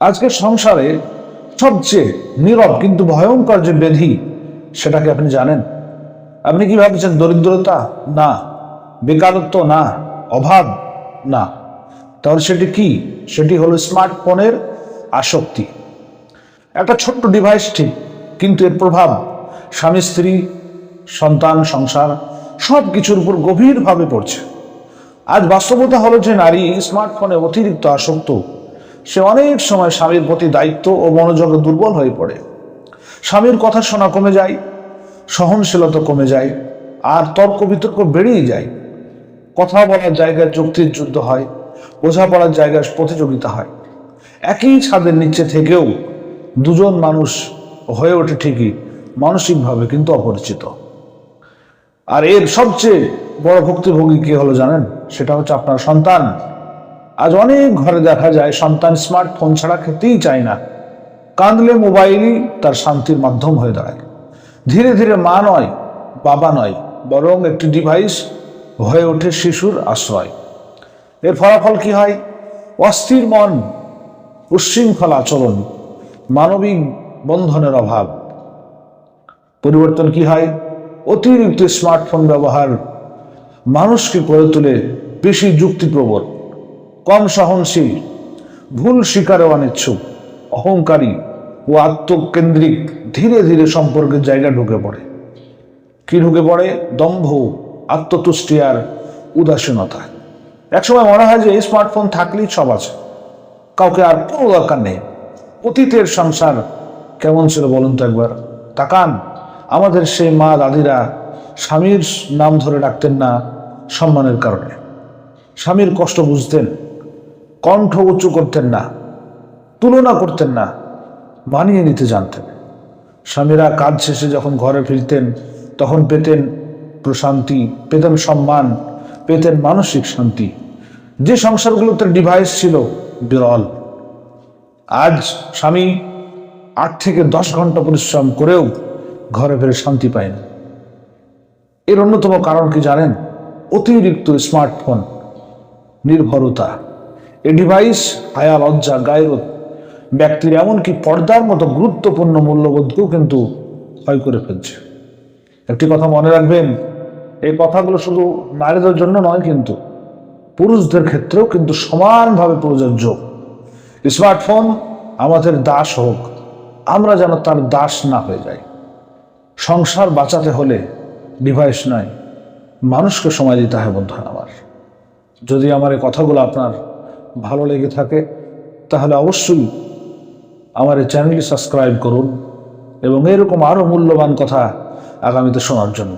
আজকে সংসারে সবচেয়ে নীরব কিন্তু ভয়ঙ্কর যে ব্যাধি সেটাকে আপনি জানেন? আপনি কি ভাবছেন, দরিদ্রতা? না। বেকারত্ব? না। অভাব? না। তাহলে সেটি কি? সেটি হলো স্মার্টফোনের আসক্তি। একটা ছোট্ট ডিভাইস ঠিক, কিন্তু এর প্রভাব স্বামী, স্ত্রী, সন্তান, সংসার সব কিছুর উপর গভীরভাবে পড়ছে। আজ বাস্তবতা হলো যে নারী স্মার্টফোনে অতিরিক্ত আসক্ত। সে অনেক সময় স্বামীর প্রতি দায়িত্ব ও মনোযোগে দুর্বল হয়ে পড়ে। স্বামীর কথা শোনা কমে যায়, সহনশীলতা কমে যায়, আর তর্ক বিতর্ক বেড়েই যায়। কথা বলার জায়গায় যুক্তির যুদ্ধ হয়, বোঝাপড়ার জায়গায় প্রতিযোগিতা হয়। একই ছাদের নিচে থেকেও দুজন মানুষ হয়ে ওঠে ঠিকই, মানসিকভাবে কিন্তু অপরিচিত। আর এর সবচেয়ে বড় ভুক্তভোগী কে হলো জানেন? সেটা হচ্ছে আপনার সন্তান। আজ অনেক ঘরে দেখা যায়, সন্তান স্মার্টফোন ছাড়া খেতেই চায় না। কাঁদলে মোবাইলই তার শান্তির মাধ্যম হয়ে দাঁড়ায়। ধীরে ধীরে মা নয়, বাবা নয়, বরং একটি ডিভাইস হয়ে ওঠে শিশুর আশ্রয়। এর ফলাফল কি হয়? অস্থির মন, উচ্ছৃঙ্খল আচরণ, মানবিক বন্ধনের অভাব। পরিবর্তন কি হয়? অতিরিক্ত স্মার্টফোন ব্যবহার মানুষকে করে তোলে বেশি যুক্তিপ্রবণ। কম সহনশীল, ভুল স্বীকারে অনিচ্ছুক, অহংকারী ও আত্মকেন্দ্রিক ধীরে ধীরে সম্পর্কের জায়গা ঢুকে পড়ে। কি ঢুকে পড়ে? দম্ভ, আত্মতুষ্টি আর উদাসীনতা। একসময় মনে হয় যে স্মার্টফোন থাকলেই সব আছে। কাউকে আর কোনো দরকার নেই। অতীতের সংসার কেমন ছিল বলুন তো একবার? তাকান, আমাদের সেই মা দাদিরা স্বামীর নাম ধরে ডাকতেন না সম্মানের কারণে। স্বামীর কষ্ট বুঝতেন কণ্ঠ উঁচু করতেন না, তুলনা করতেন না, মানিয়ে নিতে জানতেন। স্বামীরা কাজ শেষে যখন ঘরে ফিরতেন, তখন পেতেন প্রশান্তি, পেতেন সম্মান, পেতেন মানসিক শান্তি। যে সংসারগুলোতে ডিভাইস ছিল, বিরল। আজ স্বামী আট থেকে দশ ঘণ্টা পরিশ্রম করেও ঘরে ফিরে শান্তি পায় না। এর অন্যতম কারণ কি জানেন? অতিরিক্ত স্মার্টফোন নির্ভরতা। এ ডিভাইস হায়া, লজ্জা গায়রত ব্যক্তির এমনকি পর্দার মতো গুরুত্বপূর্ণ মূল্যবোধকেও কিন্তু ক্ষয় করে ফেলছে। একটি কথা মনে রাখবেন, এই কথাগুলো শুধু নারীদের জন্য নয় কিন্তু পুরুষদের ক্ষেত্রেও কিন্তু সমানভাবে প্রযোজ্য। স্মার্টফোন আমাদের দাস হোক, আমরা যেন তার দাস না হয়ে যাই। সংসার বাঁচাতে হলে ডিভাইস নয়, মানুষকে সময় দিতে হয় বন্ধু আমার। যদি আমার এই কথাগুলো আপনার ভালো লেগে থাকে, তাহলে অবশ্যই আমার এই চ্যানেলটি সাবস্ক্রাইব করুন এবং এরকম আরও মূল্যবান কথা আগামীতে শোনার জন্য।